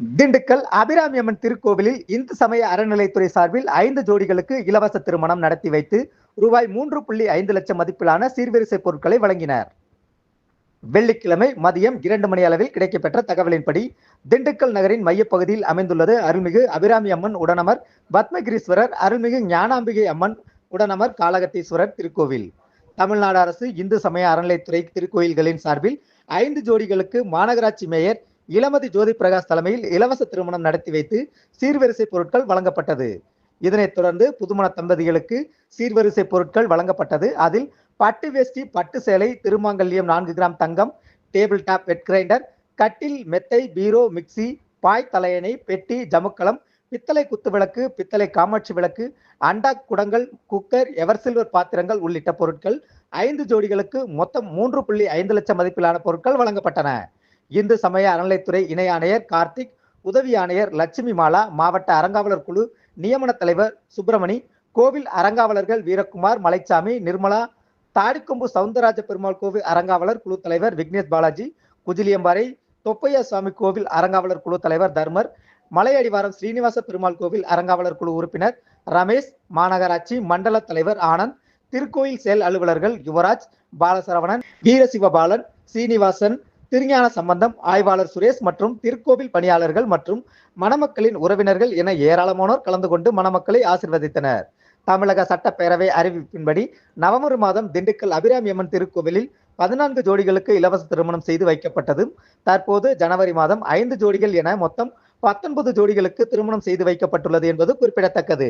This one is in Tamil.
திண்டுக்கல் அபிராமி அம்மன் திருக்கோவிலில் இந்து சமய அறநிலைத்துறை சார்பில் ஐந்து ஜோடிகளுக்கு இலவச திருமணம் நடத்தி வைத்து ரூபாய் மூன்று புள்ளி ஐந்து லட்சம் மதிப்பிலான சீர்வரிசை பொருட்களை வழங்கினர். வெள்ளிக்கிழமை மதியம் இரண்டு மணி அளவில் கிடைக்கப்பெற்ற தகவலின்படி திண்டுக்கல் நகரின் மையப்பகுதியில் அமைந்துள்ளது அருள்மிகு அபிராமி அம்மன் உடனமர் பத்மகிரீஸ்வரர் அருள்மிகு ஞானாம்பிகை அம்மன் உடனமர் காளகத்தீஸ்வரர் திருக்கோவில். தமிழ்நாடு அரசு இந்து சமய அறநிலைத்துறை திருக்கோயில்களின் சார்பில் ஐந்து ஜோடிகளுக்கு மாநகராட்சி மேயர் இளமதி ஜோதி பிரகாஷ் தலைமையில் இலவச திருமணம் நடத்தி வைத்து சீர்வரிசை பொருட்கள் வழங்கப்பட்டது. இதனைத் தொடர்ந்து புதுமண தம்பதிகளுக்கு சீர்வரிசை பொருட்கள் வழங்கப்பட்டது. அதில் பட்டு வேஷ்டி பட்டு சேலை திருமாங்கல்யம் நான்கு கிராம் தங்கம் டேபிள் டாப் வெட் கிரைண்டர் கட்டில் மெத்தை பீரோ மிக்சி பாய் தலையணை பெட்டி ஜமுக்களம் பித்தளை குத்து விளக்கு பித்தளை காமாட்சி விளக்கு அண்டா குடங்கள் குக்கர் எவர் சில்வர் பாத்திரங்கள் உள்ளிட்ட பொருட்கள் ஐந்து ஜோடிகளுக்கு மொத்தம் மூன்று புள்ளி ஐந்து லட்சம் மதிப்பிலான பொருட்கள் வழங்கப்பட்டன. இந்து சமய அறநிலைத்துறை இணை ஆணையர் கார்த்திக் உதவி ஆணையர் லட்சுமி மாலா மாவட்ட அறங்காவலர் குழு நியமன தலைவர் சுப்பிரமணி கோவில் அறங்காவலர்கள் வீரகுமார் மலைச்சாமி நிர்மலா தாடிக்கொம்பு சவுந்தரராஜ பெருமாள் கோவில் அறங்காவலர் குழு தலைவர் விக்னேஷ் பாலாஜி குஜிலியம்பாறை தொப்பையா சுவாமி கோவில் அறங்காவலர் குழு தலைவர் தர்மர் மலையடிவாரம் ஸ்ரீனிவாச பெருமாள் கோவில் அறங்காவலர் குழு உறுப்பினர் ரமேஷ் மாநகராட்சி மண்டல தலைவர் ஆனந்த் திருக்கோயில் செயல் அலுவலர்கள் யுவராஜ் பாலசரவணன் வீரசிவபாலன் சீனிவாசன் திருஞான சம்பந்தம் ஆய்வாளர் சுரேஷ் மற்றும் திருக்கோவில் பணியாளர்கள் மற்றும் மணமக்களின் உறவினர்கள் என ஏராளமானோர் கலந்து கொண்டு மணமக்களை ஆசிர்வதித்தனர். தமிழக சட்டப்பேரவை அறிவிப்பின்படி நவம்பர் மாதம் திண்டுக்கல் அபிராமி அம்மன் திருக்கோவிலில் பதினான்கு ஜோடிகளுக்கு இலவச திருமணம் செய்து வைக்கப்பட்டதும் தற்போது ஜனவரி மாதம் ஐந்து ஜோடிகள் என மொத்தம் பத்தொன்பது ஜோடிகளுக்கு திருமணம் செய்து வைக்கப்பட்டுள்ளது என்பது குறிப்பிடத்தக்கது.